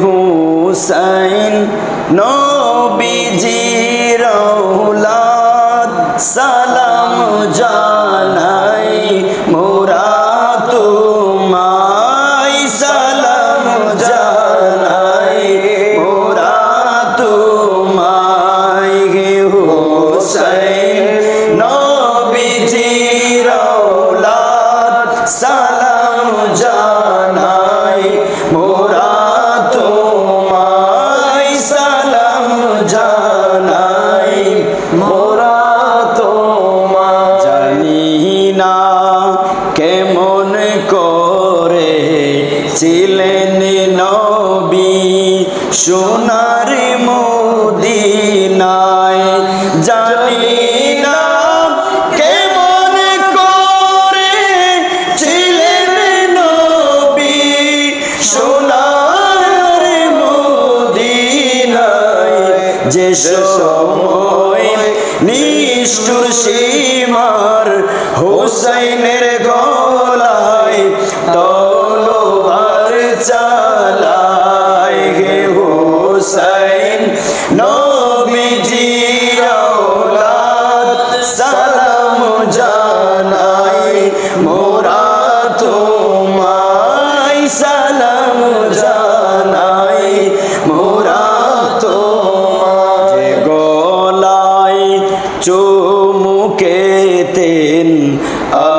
হুসাইন নবীজির সালাম জানাই সোনার মদিনায় জানি না কেমন করে ছিলেন সোনার যে সময় নিষ্ঠুর সীমার হোসাইনের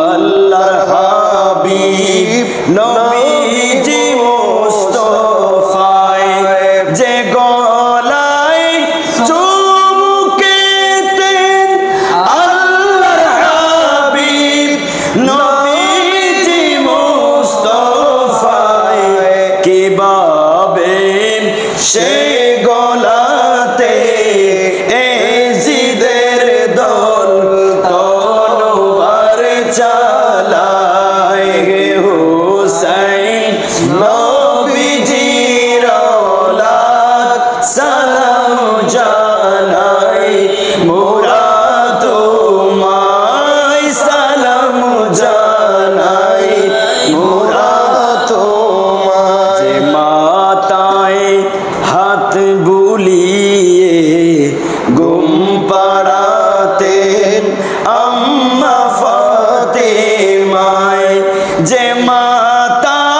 আল্লাহ হাবিব হাত বুলিয়ে গুম পাড়াতেন আম্মা ফাতেমায় যে মাতায়